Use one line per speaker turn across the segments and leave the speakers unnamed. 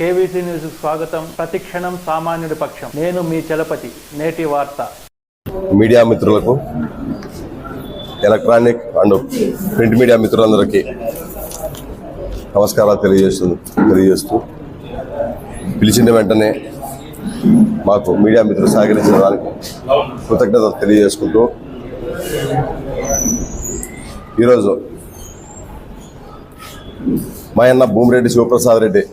KVC news స్వాగతం. ప్రతిక్షణం సామాన్యుడి పక్షం. నేను మీ చలపతి. నేటి వార్త.
మీడియా మిత్రులకు ఎలక్ట్రానిక్ అండ్ ప్రింట్ మీడియా మిత్రులందరికీ నమస్కారాలు తెలియజేస్తుంది తెలియజేస్తూ పిలిచిన వెంటనే మాకు మీడియా మిత్రులు సహకరించిన దానికి కృతజ్ఞత తెలియజేసుకుంటూ ఈరోజు మా అన్న భూమిరెడ్డి శివప్రసాద్ రెడ్డి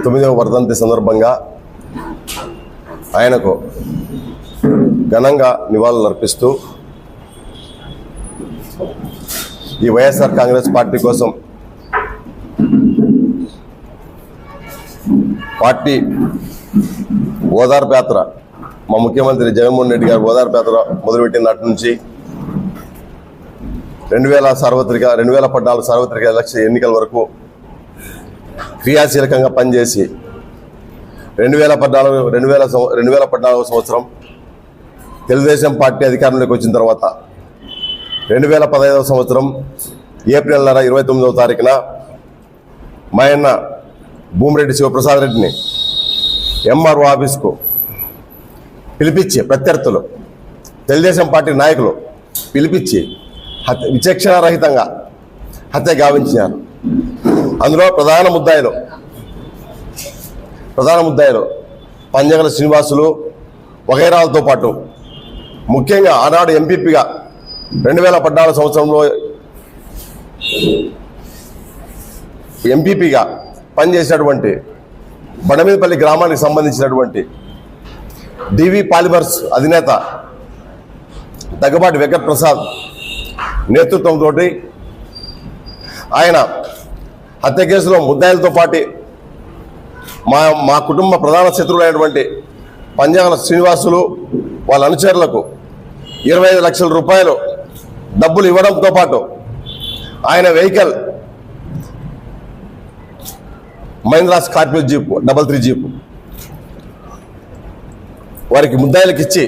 తొమ్మిదవ వర్ధంతి సందర్భంగా ఆయనకు ఘనంగా నివాళులు అర్పిస్తూ ఈ వైఎస్ఆర్ కాంగ్రెస్ పార్టీ కోసం పార్టీ ఓదార్పు యాత్ర మా ముఖ్యమంత్రి జగన్మోహన్ రెడ్డి గారు ఓదార్పు యాత్ర మొదలుపెట్టిన నాటి నుంచి రెండు వేల సార్వత్రిక రెండు వేల పద్నాలుగు సార్వత్రిక ఎలక్షన్ ఎన్నికల వరకు క్రియాశీలకంగా పనిచేసి రెండు వేల పద్నాలుగు రెండు వేల రెండు వేల పద్నాలుగు సంవత్సరం తెలుగుదేశం పార్టీ అధికారంలోకి వచ్చిన తర్వాత రెండు వేల పదహైదవ సంవత్సరం ఏప్రిల్ నెల ఇరవై తొమ్మిదవ తారీఖున మా అన్న భూమిరెడ్డి శివప్రసాద్ రెడ్డిని ఎంఆర్ఓ ఆఫీస్కు పిలిపించి ప్రత్యర్థులు తెలుగుదేశం పార్టీ నాయకులు పిలిపించి హత్య విచక్షణారహితంగా హత్య గావించినారు. అందులో ప్రధాన ముద్దాయిలు. ప్రధాన ముద్దాయిలు. పంజగల శ్రీనివాసులు వగైరాలతో పాటు ముఖ్యంగా ఆనాడు ఎంపీపీగా రెండు వేల పద్నాలుగు సంవత్సరంలో ఎంపీపీగా పనిచేసినటువంటి బండమీదపల్లి గ్రామానికి సంబంధించినటువంటి డివి పాలిమర్స్ అధినేత దగ్గబాటి వెంకట్ ప్రసాద్ నేతృత్వంతో ఆయన హత్య కేసులో ముద్దాయిలతో పాటు మా మా కుటుంబ ప్రధాన శత్రువులైనటువంటి పంజాల శ్రీనివాసులు వాళ్ళ అనుచరులకు ఇరవై ఐదు లక్షల రూపాయలు డబ్బులు ఇవ్వడంతో పాటు ఆయన vehicle Mahindra Scorpio jeep double three jeep వారికి ముద్దాయిలకు ఇచ్చి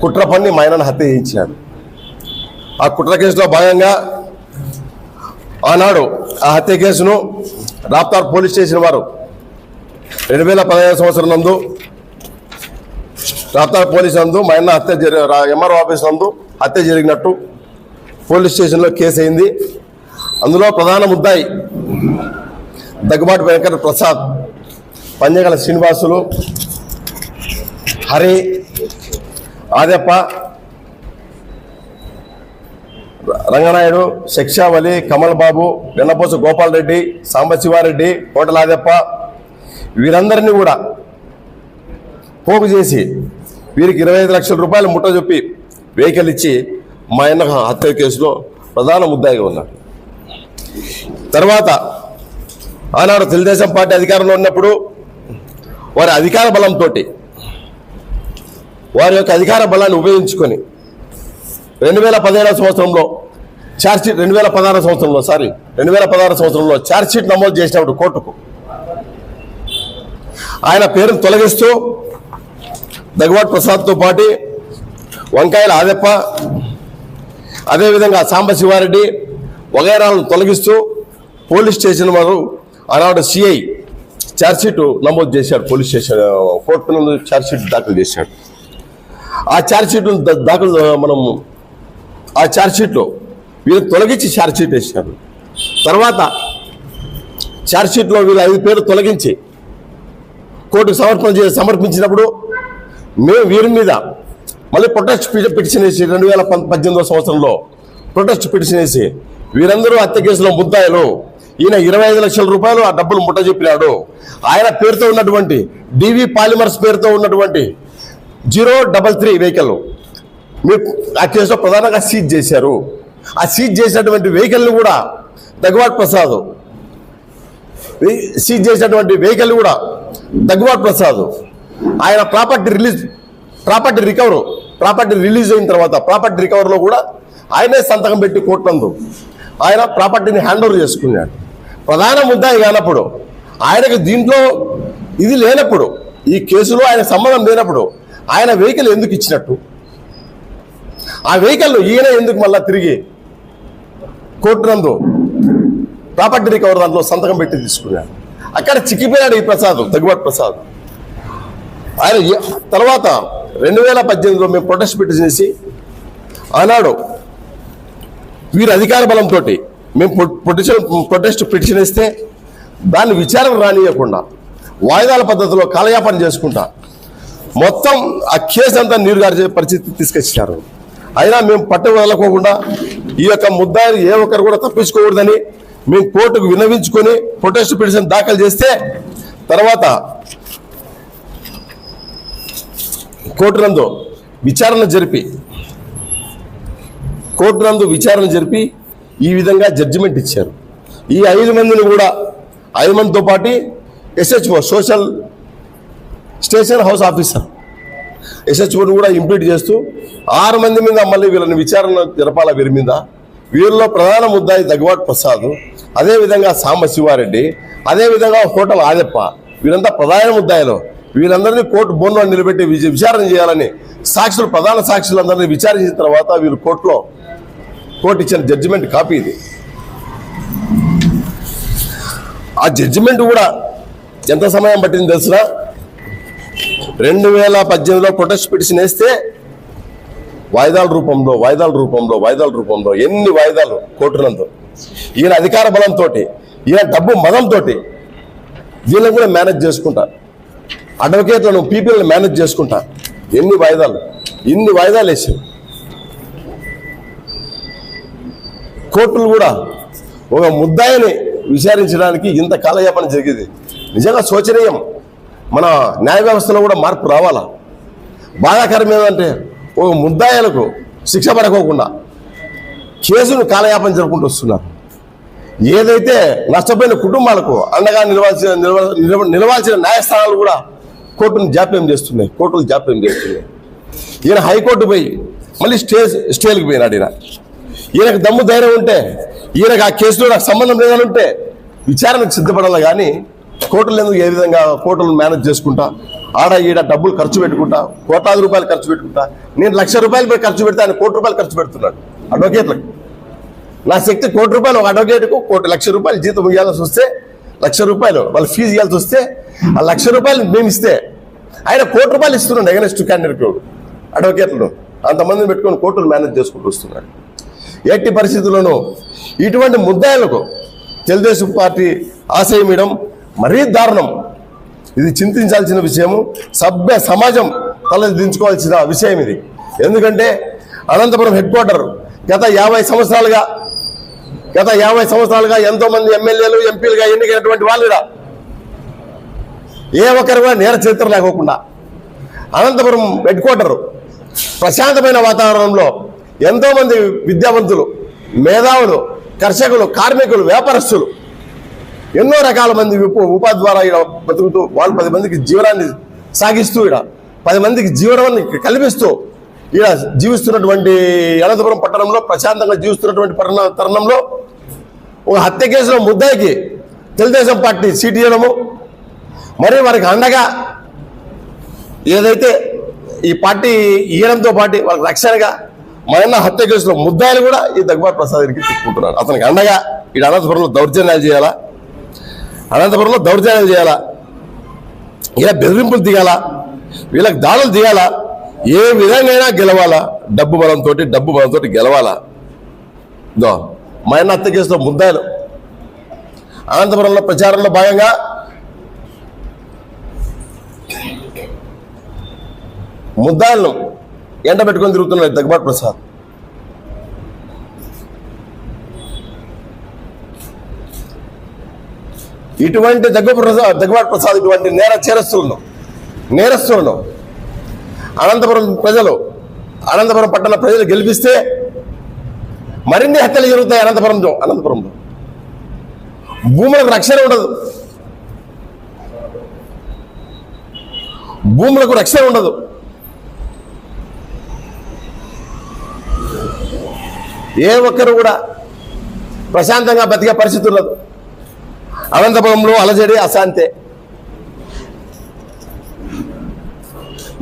కుట్ర పన్ని మా ఆయనను హత్య చేయించినాడు. ఆ కుట్ర కేసులో భాగంగా ఆనాడు ఆ హత్య కేసును రాప్తార్ పోలీస్ స్టేషన్ వారు రెండు వేల పదహైదు సంవత్సరం నందు రాప్తార్ పోలీస్ నందు మా అన్న హత్య జరి ఎంఆర్ఓ ఆఫీస్ నందు హత్య జరిగినట్టు పోలీస్ స్టేషన్లో కేసు అయింది. అందులో ప్రధాన ముద్దాయి దగ్గుబాటి వెంకట ప్రసాద్ పంజగల శ్రీనివాసులు హరి ఆదప్ప రంగనాయుడు శిక్షావలి కమల్ బాబు వెన్నపోస గోపాల్ రెడ్డి సాంబశివారెడ్డి కోటలాదప్ప వీరందరినీ కూడా పోగు చేసి వీరికి ఇరవై ఐదు లక్షల రూపాయలు ముట్ట చెప్పి వెహికల్ ఇచ్చి మా ఆయన హత్య కేసులో ప్రధాన ముద్దాయిగా ఉన్నాడు తర్వాత ఆనాడు తెలుగుదేశం పార్టీ అధికారంలో ఉన్నప్పుడు వారి అధికార బలంతో వారి యొక్క అధికార బలాన్ని ఉపయోగించుకొని రెండు వేల పదిహేడవ సంవత్సరంలో ఛార్జ్షీట్ రెండు వేల పదహారు సంవత్సరంలో సారీ రెండు వేల పదహారు సంవత్సరంలో ఛార్జ్షీట్ నమోదు చేసినప్పుడు కోర్టుకు. ఆయన పేరును తొలగిస్తూ దగ్గుబాటు ప్రసాద్తో పాటు వంకాయల ఆదెప్ప అదేవిధంగా సాంబశివారెడ్డి వగైరాలను తొలగిస్తూ పోలీస్ స్టేషన్ వారు ఆనాడు సిఐ ఛార్జ్షీట్ నమోదు చేశాడు పోలీస్ స్టేషన్ కోర్టు నందు ఛార్జ్షీట్ దాఖలు చేశాడు ఆ చార్జ్షీట్ దాఖలు మనం ఆ ఛార్జ్షీట్లో వీళ్ళు తొలగించి ఛార్జ్షీట్ వేశారు. తర్వాత ఛార్జ్షీట్లో వీళ్ళు ఐదు పేరు తొలగించి కోర్టుకు సమర్పణ చేసి సమర్పించినప్పుడు మేము వీరి మీద మళ్ళీ ప్రొటెస్ట్ పిటిషన్ వేసి రెండు వేల పం- సంవత్సరంలో ప్రొటెస్ట్ పిటిషన్ వేసి వీరందరూ హత్య కేసులో ముద్దాయిలు. ఈయన ఇరవై ఐదు లక్షల రూపాయలు ఆ డబ్బులు ముట్ట చెప్పినాడు. ఆయన పేరుతో ఉన్నటువంటి డివి పాలిమర్స్ పేరుతో ఉన్నటువంటి జీరో డబల్ త్రీ వెహికల్ మీరు ఆ కేసులో ప్రధానంగా సీజ్ చేశారు. ఆ సీజ్ చేసినటువంటి వెహికల్ని కూడా దగ్గుబాటు ప్రసాద్ సీజ్ చేసినటువంటి వెహికల్ కూడా దగ్గుబాటు ప్రసాద్ ఆయన property release property recover property release అయిన తర్వాత ప్రాపర్టీ రికవర్లో కూడా ఆయనే సంతకం పెట్టి కోర్టునందు ఆయన ప్రాపర్టీని హ్యాండ్ ఓవర్ చేసుకున్నాడు. ప్రధాన ముద్దాయి కానప్పుడు ఆయనకు దీంట్లో ఇది లేనప్పుడు ఈ కేసులో ఆయన సంబంధం లేనప్పుడు ఆయన వెహికల్ ఎందుకు ఇచ్చినట్టు? ఆ వెహికల్ ఈయన ఎందుకు మళ్ళీ తిరిగి కోర్టు నందు ప్రాపర్టీ రికవర్ దాంట్లో సంతకం పెట్టి తీసుకున్నాడు. అక్కడ చిక్కిపోయాడు ఈ ప్రసాద్ దగ్గుబాటు ప్రసాద్. ఆయన తర్వాత రెండు వేల పద్దెనిమిదిలో మేము ప్రొటెస్ట్ పెట్టేసి ఆనాడు వీరు అధికార బలంతో మేము ప్రొటెషన్ ప్రొటెస్ట్ పిటిషన్ ఇస్తే దాన్ని విచారణ రానియకుండా వాయిదాల పద్ధతిలో కాలయాపన చేసుకుంటా మొత్తం ఆ కేసు అంతా నీరుగారు పరిస్థితి తీసుకొచ్చారు అయినా మేము పట్టు వదలకోకుండా ఈ యొక్క ముద్దాయిని ఏ ఒక్కరు కూడా తప్పించుకోకూడదని మేము కోర్టుకు విన్నవించుకొని ప్రొటెస్ట్ పిటిషన్ దాఖలు చేస్తే తర్వాత కోర్టు నందు విచారణ జరిపి కోర్టు నందు విచారణ జరిపి ఈ విధంగా జడ్జిమెంట్ ఇచ్చారు. ఈ ఐదు మందిని కూడా ఐదు మందితో పాటు SHO social station house officer ఎస్హెచ్ఓని కూడా ఇంప్లీట్ చేస్తూ ఆరు మంది మీద మళ్ళీ వీళ్ళని విచారణ జరపాల వీరి మీద. వీరిలో ప్రధాన ముద్దాయి దగ్గుబాటు ప్రసాద్ అదేవిధంగా సాంబ శివారెడ్డి అదేవిధంగా హోటల్ ఆదెప్ప. వీరంతా ప్రధాన ముద్దాయిలు. వీళ్ళందరినీ కోర్టు బోన్లో నిలబెట్టి విచారణ చేయాలని సాక్షులు ప్రధాన సాక్షులందరినీ విచారించిన తర్వాత వీళ్ళు కోర్టులో కోర్టు ఇచ్చిన జడ్జిమెంట్ కాపీ ఇది. ఆ జడ్జిమెంట్ కూడా ఎంత సమయం పట్టింది తెలుసునా రెండు వేల పద్దెనిమిదిలో ప్రొటెస్ట్ పిటిషన్ వేస్తే వాయిదాల రూపంలో వాయిదాల రూపంలో వాయిదాల రూపంలో ఎన్ని వాయిదాలు కోర్టులంతో ఈయన అధికార బలంతో ఈయన డబ్బు మదంతో వీళ్ళని కూడా మేనేజ్ చేసుకుంటా. అడ్వకేట్లను పీపీలను మేనేజ్ చేసుకుంటా. ఎన్ని వాయిదాలు ఇన్ని వాయిదాలు వేసి. కోర్టులు కూడా ఒక ముద్దాయిని విచారించడానికి ఇంత కాలయాపన జరిగింది. నిజంగా శోచనీయం. మన న్యాయ వ్యవస్థలో కూడా మార్పు రావాలా? బాధాకరం ఏమంటే ఒక ముద్దాయిలకు శిక్ష పడకోకుండా కేసును కాలయాపన జరుపుకుంటూ వస్తున్నారు. ఏదైతే నష్టపోయిన కుటుంబాలకు అండగా నిలవాల్సిన నిలవాల్సిన న్యాయస్థానాలు కూడా కోర్టును జాప్యం చేస్తున్నాయి. కోర్టులు జాప్యం చేస్తున్నాయి. ఈయన హైకోర్టు పోయి మళ్ళీ స్టే స్టేలకు పోయినాడు ఈయన. ఈయనకు దమ్ము ధైర్యం ఉంటే ఈయనకు ఆ కేసులో నాకు సంబంధం లేదని ఉంటే విచారణకు సిద్ధపడాలి కానీ కోటలు ఎందుకు ఏ విధంగా కోటలు మేనేజ్ చేసుకుంటా ఆడ ఈడ డబ్బులు ఖర్చు పెట్టుకుంటా కోట్లాది రూపాయలు ఖర్చు పెట్టుకుంటా నేను లక్ష రూపాయలు పోయి ఖర్చు పెడితే ఆయన కోటి రూపాయలు ఖర్చు పెడుతున్నాడు అడ్వకేట్లకు నా శక్తి కోటి రూపాయలు ఒక అడ్వకేట్కు కోటి లక్ష రూపాయలు జీతం ఇవ్వాల్సి వస్తే లక్ష రూపాయలు వాళ్ళు ఫీజు ఇవ్వాల్సి వస్తే ఆ లక్ష రూపాయలు మేము ఇస్తే ఆయన కోటి రూపాయలు ఇస్తున్నాడు ఎగనెస్ట్ క్యాండిడేట్ అడ్వకేట్లను అంతమందిని పెట్టుకొని కోర్టులు మేనేజ్ చేసుకుంటూ వస్తున్నాడు ఎట్టి పరిస్థితుల్లోనూ ఇటువంటి ముద్దాయిలకు తెలుగుదేశం పార్టీ ఆశయం ఇవ్వడం మరీ దారుణం. ఇది చింతించాల్సిన విషయము. సభ్య సమాజం తలదించుకోవాల్సిన విషయం ఇది. ఎందుకంటే అనంతపురం హెడ్ క్వార్టర్ గత యాభై సంవత్సరాలుగా గత యాభై సంవత్సరాలుగా ఎంతో మంది ఎమ్మెల్యేలు ఎంపీలుగా ఎన్నికైనటువంటి వాళ్ళు కూడా ఏ ఒక్కరు కూడా నేర చరిత్ర లేకోకుండా. అనంతపురం హెడ్ క్వార్టర్ ప్రశాంతమైన వాతావరణంలో ఎంతోమంది విద్యావంతులు మేధావులు కర్షకులు కార్మికులు వ్యాపారస్తులు ఎన్నో రకాల మంది ఉపాధి ద్వారా ఇక్కడ బతుకుతూ వాళ్ళు పది మందికి జీవనాన్ని సాగిస్తూ ఇక్కడ పది మందికి జీవనాన్ని కల్పిస్తూ ఇక్కడ జీవిస్తున్నటువంటి అనంతపురం పట్టణంలో ప్రశాంతంగా జీవిస్తున్నటువంటి పట్టణ తరుణంలో ఒక హత్య కేసులో ముద్దాయికి తెలుగుదేశం పార్టీ సీట్ ఇవ్వడము. మరి వారికి అండగా ఏదైతే ఈ పార్టీ ఇవ్వడంతో పాటు వాళ్ళకి రక్షణగా మన హత్య కేసులో ముద్దాయిలు కూడా ఈ దగ్గర ప్రసాద్కి తిప్పుకుంటున్నారు. అతనికి అండగా ఈ అనంతపురంలో దౌర్జన్యాలు చేయాలా? అనంతపురంలో దౌర్జన్యాలు చేయాలా? ఇలా బెదిరింపులు దిగాల? వీళ్ళకి దాడులు దిగాల? ఏ విధంగా గెలవాలా? డబ్బు బలంతో డబ్బు బలంతో గెలవాలా? ఇదో మా అన్న హత్య కేసులో ముద్దాలు అనంతపురంలో ప్రచారంలో భాగంగా ముద్దాలను ఎండబెట్టుకొని తిరుగుతున్నాడు దగ్గుబాటు ప్రసాద్. ఇటువంటి దగ్గు ప్రసాద్ దగ్గుబాటు ప్రసాద్ ఇటువంటి నేర చేరస్తులను నేరస్తులను అనంతపురం ప్రజలు అనంతపురం పట్టణ ప్రజలు గెలిపిస్తే మరిన్ని హత్యలు జరుగుతాయి అనంతపురంలో అనంతపురంలో. భూములకు రక్షణ ఉండదు. భూములకు రక్షణ ఉండదు. ఏ ఒక్కరు కూడా ప్రశాంతంగా బతికే పరిస్థితి ఉండదు. అనంతపురంలో అలజడి అశాంతే.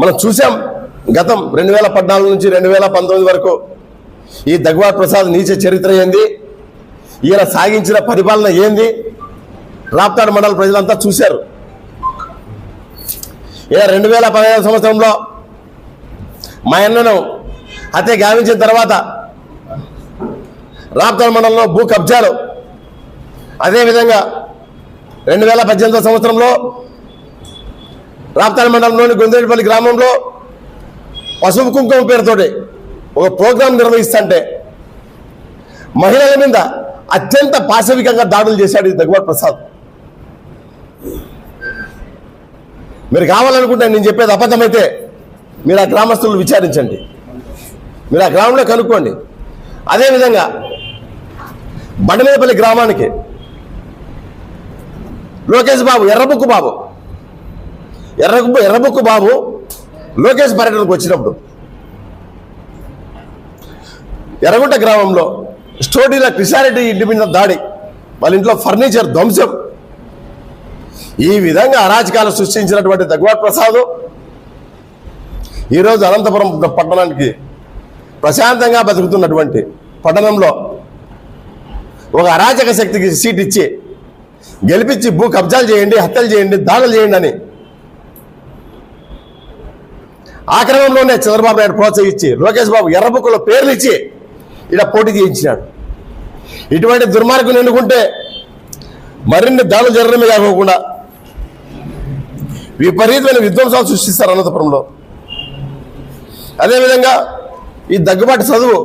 మనం చూసాం గతం రెండు వేల పద్నాలుగు నుంచి రెండు వేల పంతొమ్మిది వరకు ఈ దగ్వా ప్రసాద్ నీచ చరిత్ర ఏంది? ఈయన సాగించిన పరిపాలన ఏంది? రాప్తాడు మండల ప్రజలంతా చూశారు. ఈయన రెండు వేల పదహైదు సంవత్సరంలో మా అన్నను హత్య గావించిన తర్వాత రాప్తాడు మండలంలో భూ కబ్జాలు. అదేవిధంగా రెండు వేల పద్దెనిమిదో సంవత్సరంలో రాప్తాల మండలంలోని గొందేటిపల్లి గ్రామంలో పసుపు కుంకుమ పేరుతోటి ఒక ప్రోగ్రాం నిర్వహిస్తుంటే మహిళల మీద అత్యంత పాశవికంగా దాడులు చేశాడు ఈ దగ్గుబాటు ప్రసాద్. మీరు కావాలనుకుంటే నేను చెప్పేది అబద్ధమైతే మీరు ఆ గ్రామస్తులు విచారించండి. మీరు ఆ గ్రామంలో కనుక్కోండి. అదేవిధంగా బండమీదపల్లి గ్రామానికి లోకేష్ బాబు ఎర్రబుక్కు బాబు. ఎర్ర ఎర్రబుక్కు బాబు లోకేష్ పర్యటనకు వచ్చినప్పుడు ఎర్రగుంట గ్రామంలో స్టోడీల కృష్ణారెడ్డి ఇంటి మీద దాడి వాళ్ళ ఇంట్లో ఫర్నిచర్ ధ్వంసం. ఈ విధంగా అరాచకాలు సృష్టించినటువంటి దగ్గుబాటు ప్రసాద్ ఈరోజు అనంతపురం పట్టణానికి ప్రశాంతంగా బతుకుతున్నటువంటి పట్టణంలో ఒక అరాచక శక్తికి సీట్ ఇచ్చి గెలిపించి భూ కబ్జాలు చేయండి హత్యలు చేయండి దాడులు చేయండి అని. ఆ క్రమంలోనే చంద్రబాబు నాయుడు ప్రోత్సహించి లోకేష్ బాబు ఎర్రబుక్కులో పేర్లు ఇచ్చి ఇక్కడ పోటీ చేయించినాడు. ఇటువంటి దుర్మార్గం ఎన్నుకుంటే మరిన్ని దాడులు జరగడమే కాకుండా విపరీతమైన విధ్వంసాలు సృష్టిస్తారు అనంతపురంలో. అదేవిధంగా ఈ దగ్గుబాటు చదువు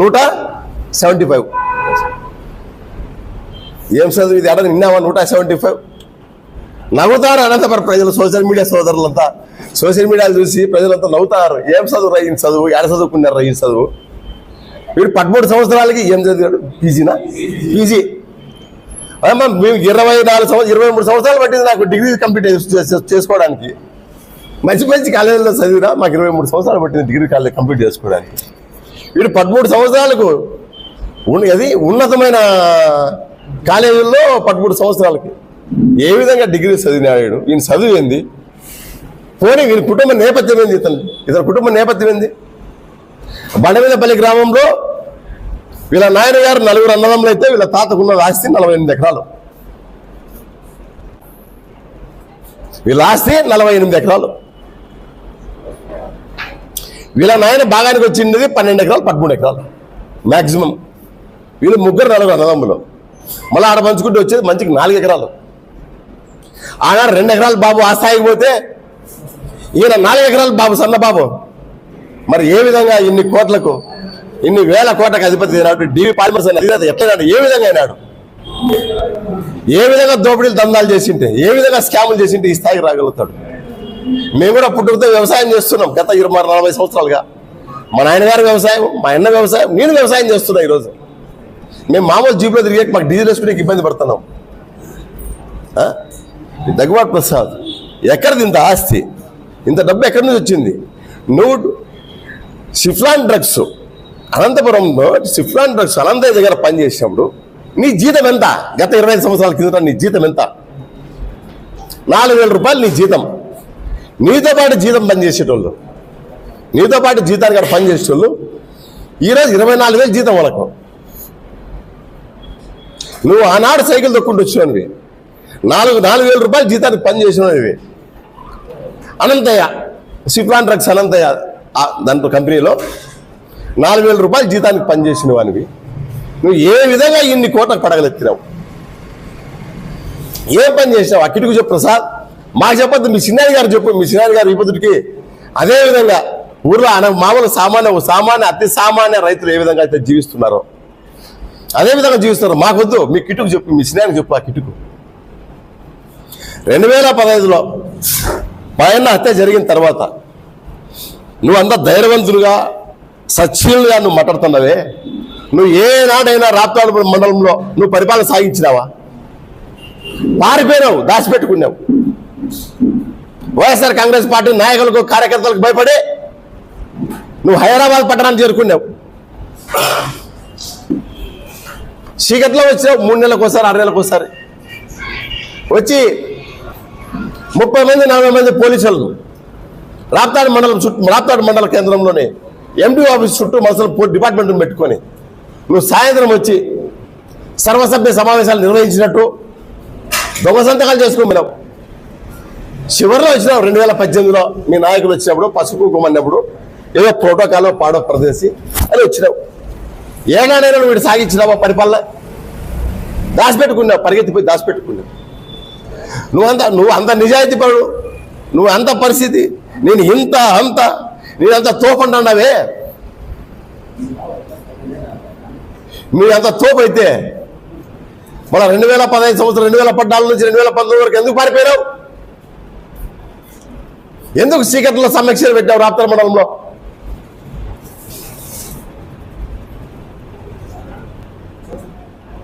నూట సెవెంటీ ఫైవ్. ఏం చదువు ఇది అడగ నిన్నావా నూట సెవెంటీ ఫైవ్. నవ్వుతారు అనంతపురం ప్రజలు సోషల్ మీడియా సోదరులంతా. సోషల్ మీడియాలు చూసి ప్రజలంతా నవ్వుతారు. ఏం చదువు రైన్ చదువు? ఎడ చదువుకున్నారు రైన్ చదువు? వీడు పదమూడు సంవత్సరాలకి ఏం చదివాడు? పీజీనా? పీజీ. అమ్మా మేము ఇరవై నాలుగు సంవత్సరం ఇరవై మూడు సంవత్సరాలు పట్టింది నాకు డిగ్రీ కంప్లీట్ చేసుకోవడానికి. మంచి మంచి కాలేజీలో చదివినా మాకు ఇరవై మూడు సంవత్సరాలు పట్టింది డిగ్రీ కాలేజ్ కంప్లీట్ చేసుకోవడానికి. వీడు పదమూడు సంవత్సరాలకు అది ఉన్నతమైన కాలేజీల్లో పదమూడు సంవత్సరాలకి. ఏ విధంగా డిగ్రీ చదివినాడు ఈయన చదువు ఏంది? పోనీ వీని కుటుంబ నేపథ్యం ఏంది ఇతను? ఇతని కుటుంబ నేపథ్యం ఏంది? బండమీదపల్లి గ్రామంలో వీళ్ళ నాయన గారు నలుగురు అన్నదమ్ములు అయితే వీళ్ళ తాతకున్న ఆస్తి నలభై ఎనిమిది ఎకరాలు. వీళ్ళ ఆస్తి నలభై ఎనిమిది ఎకరాలు. వీళ్ళ నాయన భాగానికి వచ్చింది పన్నెండు ఎకరాలు పదమూడు ఎకరాలు. మ్యాక్సిమం వీళ్ళు ముగ్గురు నలుగురు అన్నదమ్ములు. మళ్ళీ ఆడ పంచుకుంటూ వచ్చేది మంచికి నాలుగు ఎకరాలు. ఆనాడు రెండు ఎకరాలు బాబు ఆ స్థాయికి పోతే ఈయన నాలుగు ఎకరాలు బాబు సన్న బాబు. మరి ఏ విధంగా ఇన్ని కోట్లకు ఇన్ని వేల కోట్లకు అధిపతి అయినాడు? డివి పాలిమర్స్ అనే ఎట్లయినాడు ఏ విధంగా అయినాడు? ఏ విధంగా దోపిడీలు దందాలు చేసింటే ఏ విధంగా స్కాములు చేసింటే ఈ స్థాయికి రాగలుగుతాడు? మేము కూడా పుట్టుకతో వ్యవసాయం చేస్తున్నాం గత ఇరవై నలభై సంవత్సరాలుగా. మా నాయనగారు వ్యవసాయం మా అన్న వ్యవసాయం నేను వ్యవసాయం చేస్తున్నా ఈరోజు. మేము మామూలు జీపులో తిరిగాక మాకు డీజిల్ వేసుకునే ఇబ్బంది పడుతున్నాం. ఆ? దగ్గుబాటు ప్రసాద్ ఎక్కడిది ఇంత ఆస్తి? ఇంత డబ్బు ఎక్కడి నుంచి వచ్చింది? నువ్వు సిఫ్లాన్ డ్రగ్స్ అనంతపురంలో సిఫ్లాన్ డ్రగ్స్ అనంతయ్య దగ్గర పనిచేసినప్పుడు నీ జీతం ఎంత? గత ఇరవై ఐదు సంవత్సరాల కిందట నీ జీతం ఎంత? నాలుగు వేల రూపాయలు నీ జీతం. నీతో పాటు జీతం పనిచేసేటోళ్ళు. నీతో పాటు జీతానికి పనిచేసేటోళ్ళు. ఈరోజు ఇరవై నాలుగు వేలు జీతం వాళ్ళకు. నువ్వు ఆనాడు సైకిల్ తొక్కుంటూ వచ్చినవి. నాలుగు నాలుగు వేల రూపాయలు జీతానికి పని చేసినవి. అనంతయ్య సిప్లాన్ డ్రగ్స్ అనంతయ్య దాంట్లో కంపెనీలో నాలుగు వేల రూపాయలు జీతానికి పనిచేసిన వానివి నువ్వు ఏ విధంగా ఇన్ని కోట్లకు పడగలెత్తినావు? ఏం పని చేసినావు? అక్కడికి చెప్పు ప్రసాద్. మాకు చెప్పద్దు మీ చిన్నారి గారు చెప్పు మీ చిన్నారి గారు ఇప్పటికి అదే విధంగా ఊర్లో అన మామూలు సామాన్య సామాన్య అతి సామాన్య రైతులు ఏ విధంగా అయితే జీవిస్తున్నారో అదే విధంగా జీవిస్తున్నారు. మాకొద్దు మీ కిటుకు చెప్పు మీ స్నేహానికి చెప్పు ఆ కిటుకు. రెండు వేల పదహైదులో పైన హత్య జరిగిన తర్వాత నువ్వు అంత ధైర్యవంతులుగా సచ్చీలుగా నువ్వు మాట్లాడుతున్నావే? నువ్వు ఏనాడైనా రాప్తాడు మండలంలో నువ్వు పరిపాలన సాగించినావా? పారిపోయినావు దాచిపెట్టుకున్నావు. వైఎస్ఆర్ కాంగ్రెస్ పార్టీ నాయకులకు కార్యకర్తలకు భయపడి నువ్వు హైదరాబాద్ పట్టణాన్ని చేరుకున్నావు. చీకట్లో వచ్చావు మూడు నెలలకు ఒకసారి ఆరు నెలలకు ఒకసారి. వచ్చి ముప్పై మంది నలభై మంది పోలీసులను రాప్తాడు మండలం చుట్టూ రాప్తాడు మండల కేంద్రంలోనే ఎండి ఆఫీస్ చుట్టూ మనసులు డిపార్ట్మెంట్ పెట్టుకొని నువ్వు సాయంత్రం వచ్చి సర్వసభ్య సమావేశాలు నిర్వహించినట్టు దొంగ సంతకాలు చేసుకున్నావు చివరిలో వచ్చినావు రెండు వేల పద్దెనిమిదిలో మీ నాయకులు వచ్చినప్పుడు పసుపు కుమ్మన్నప్పుడు ఏదో ప్రోటోకాల్ పాడో ప్రదేశి అని వచ్చినావు. ఏనాడైనా వీడు సాగించినావా పరిపాలన? దాచిపెట్టుకున్నావు పరిగెత్తిపోయి దాచిపెట్టుకున్నావు. నువ్వు అంత నువ్వు అంత నిజాయితీ పడు నువ్వు అంత పరిస్థితి నేను ఇంత అంత నేనంత అంత తోపంటున్నావే మీ అంత తోపు అయితే మన రెండు వేల పదహైదు సంవత్సరం రెండు వేల పద్నాలుగు నుంచి రెండు వేల పంతొమ్మిది వరకు ఎందుకు పారిపోయినావు? ఎందుకు చీకట్లో సమీక్షలు పెట్టావు రాప్తల మండలంలో?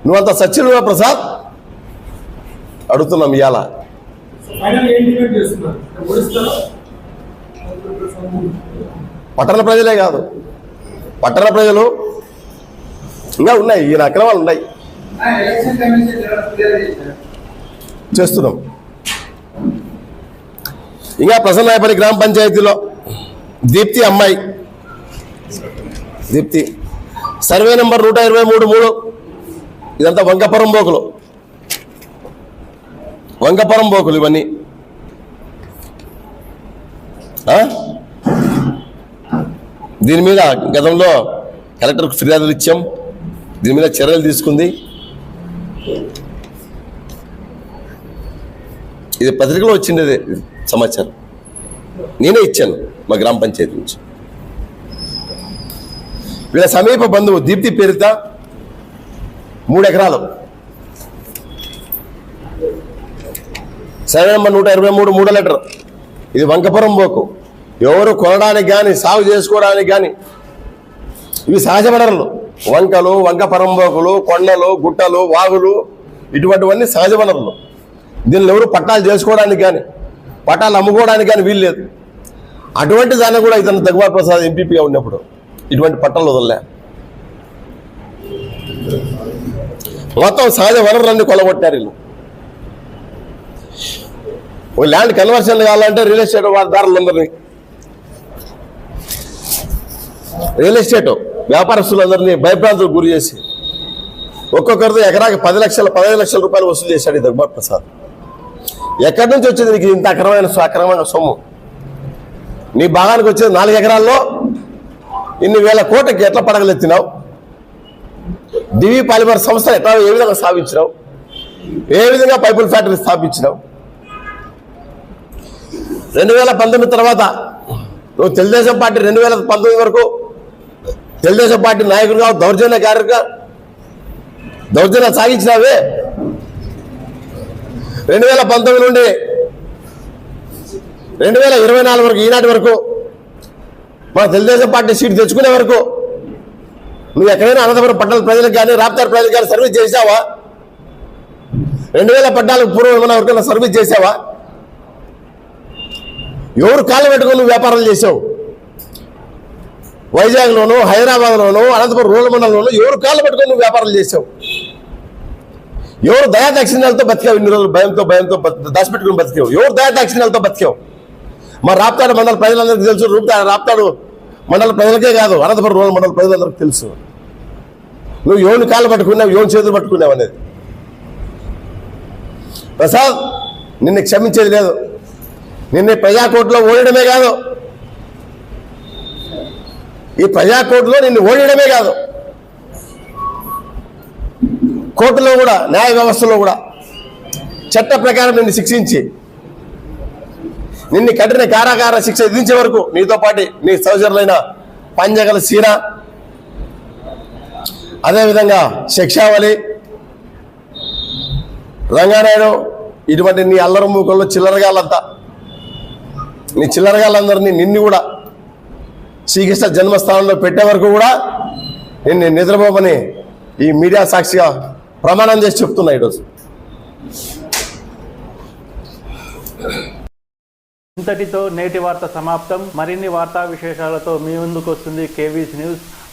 నువ్వంత సచివుగా ప్రసాద్? అడుగుతున్నాం ఇవాళ పట్టణ ప్రజలే కాదు. పట్టణ ప్రజలు ఇంకా ఉన్నాయి. ఈయన అక్రమాలు ఉన్నాయి. చేస్తున్నాం. ఇంకా ప్రసన్నాయపల్లి గ్రామ పంచాయతీలో దీప్తి అమ్మాయి. దీప్తి. సర్వే నెంబర్ నూట ఇరవై మూడు మూడు. ఇదంతా వంకపురం బోకులు. వంకపురం బోకులు ఇవన్నీ. దీని మీద గతంలో కలెక్టర్కు ఫిర్యాదులు ఇచ్చాం. దీని మీద చర్యలు తీసుకుంది. ఇది పత్రికలో వచ్చింది సమాచారం. నేనే ఇచ్చాను మా గ్రామ పంచాయతీ నుంచి. వీళ్ళ సమీప బంధువు దీప్తి పేరిత మూడు ఎకరాలు సర్వే నెంబర్ నూట ఇరవై మూడు మూడో లెటర్. ఇది వంకపురం బోకు ఎవరు కొనడానికి కానీ సాగు చేసుకోవడానికి కానీ ఇవి సహజ వనరులు. వంకలు వంక పరంబోకులు కొండలు గుట్టలు వాగులు ఇటువంటివన్నీ సహజ వనరులు. దీనిలో ఎవరు పట్టాలు చేసుకోవడానికి కానీ పట్టాలు అమ్ముకోవడానికి కానీ వీలు లేదు. అటువంటి దాన్ని కూడా ఇతను దగ్గుబాటు ప్రసాద్ ఎంపీపీగా ఉన్నప్పుడు ఇటువంటి పట్టాలు వదలలే. మొత్తం సహజ వనరులన్నీ కొలగొట్టారు వీళ్ళు. ఓ ల్యాండ్ కన్వర్షన్ కావాలంటే రియల్ ఎస్టేట్ వారదారులందరినీ రియల్ ఎస్టేట్ వ్యాపారస్తులందరినీ భయభ్రాంతులకు గురి చేసి ఒక్కొక్కరితో ఎకరాకి పది లక్షల పదహైదు లక్షల రూపాయలు వసూలు చేశాడు ఈ దగ్గర ప్రసాద్. ఎక్కడి నుంచి వచ్చింది నీకు ఇంత అక్రమమైన అక్రమైన సొమ్ము? నీ భాగానికి వచ్చేది నాలుగు ఎకరాల్లో ఇన్ని వేల కోట్లకి ఎట్లా పడగలెత్తినావు? డివి పాలిమర్ సంస్థ ఎట్లా ఏ విధంగా స్థాపించినావు? ఏ విధంగా పైపుల్ ఫ్యాక్టరీ స్థాపించినావు? రెండు వేల పంతొమ్మిది తర్వాత నువ్వు తెలుగుదేశం పార్టీ రెండు వేల పంతొమ్మిది వరకు తెలుగుదేశం పార్టీ నాయకుడుగా దౌర్జన్య కార్యగా దౌర్జన్య సాగించినావే? రెండు వేల పంతొమ్మిది నుండి రెండు వేల ఇరవై నాలుగు వరకు ఈనాటి వరకు మన తెలుగుదేశం పార్టీ సీట్ తెచ్చుకునే వరకు నువ్వు ఎక్కడైనా అనంతపురం పట్టణ ప్రజలకు కానీ రాప్తారు ప్రజలకు కానీ సర్వీస్ చేశావా? రెండు వేల పద్నాలుగు పూర్వం ఏమైనా ఎవరికైనా సర్వీస్ చేసావా ఎవరు కాళ్ళు పెట్టుకొని నువ్వు వ్యాపారాలు చేసావు వైజాగ్లోను హైదరాబాద్లోను అనంతపురం రూరల్ మండలంలోను ఎవరు కాళ్ళు పెట్టుకొని నువ్వు వ్యాపారాలు చేసావు ఎవరు దయా దక్షిణాలతో బతికావు ఇన్ని రోజులు భయంతో భయంతో బతి- దాచిపెట్టుకుని బతికావు? ఎవరు దయా దక్షిణాలతో బతికావు? మా రాప్తాడు మండల ప్రజలందరికీ తెలుసు రూపుతాడు రాప్తాడు మండల ప్రజలకే కాదు అనంతపురం రూరల్ మండల ప్రజలందరికీ తెలుసు. నువ్వు యోని కాళ్ళు పట్టుకున్నావు యోని చేతులు పట్టుకున్నావు అనేది. ప్రసాద్ నిన్ను క్షమించేది లేదు. నిన్ను ప్రజాకోర్టులో ఓడడమే కాదు. ఈ ప్రజాకోర్టులో నిన్ను ఓడడమే కాదు. కోర్టులో కూడా న్యాయ వ్యవస్థలో కూడా చట్ట ప్రకారం నిన్ను శిక్షించి నిన్ను కఠిన కారాగార శిక్ష విధించే వరకు నీతో పాటు నీ సహచరులైన పంజగల సీన అదేవిధంగా శిక్షావళి రంగానాయుడు ఇటువంటి నీ అల్లరి మూకల్లో చిల్లరగాళ్ళంతా. నీ చిల్లరగాళ్ళందరినీ నిన్ను కూడా శ్రీకృష్ణ జన్మస్థానంలో పెట్టే వరకు కూడా నిన్ను నిద్రపోమని ఈ మీడియా సాక్షిగా ప్రమాణం చేసి చెప్తున్నా ఈరోజు.
ఇంతటితో నేటి వార్త సమాప్తం. మరిన్ని వార్తా విశేషాలతో మీ ముందుకు వస్తుంది KV's news.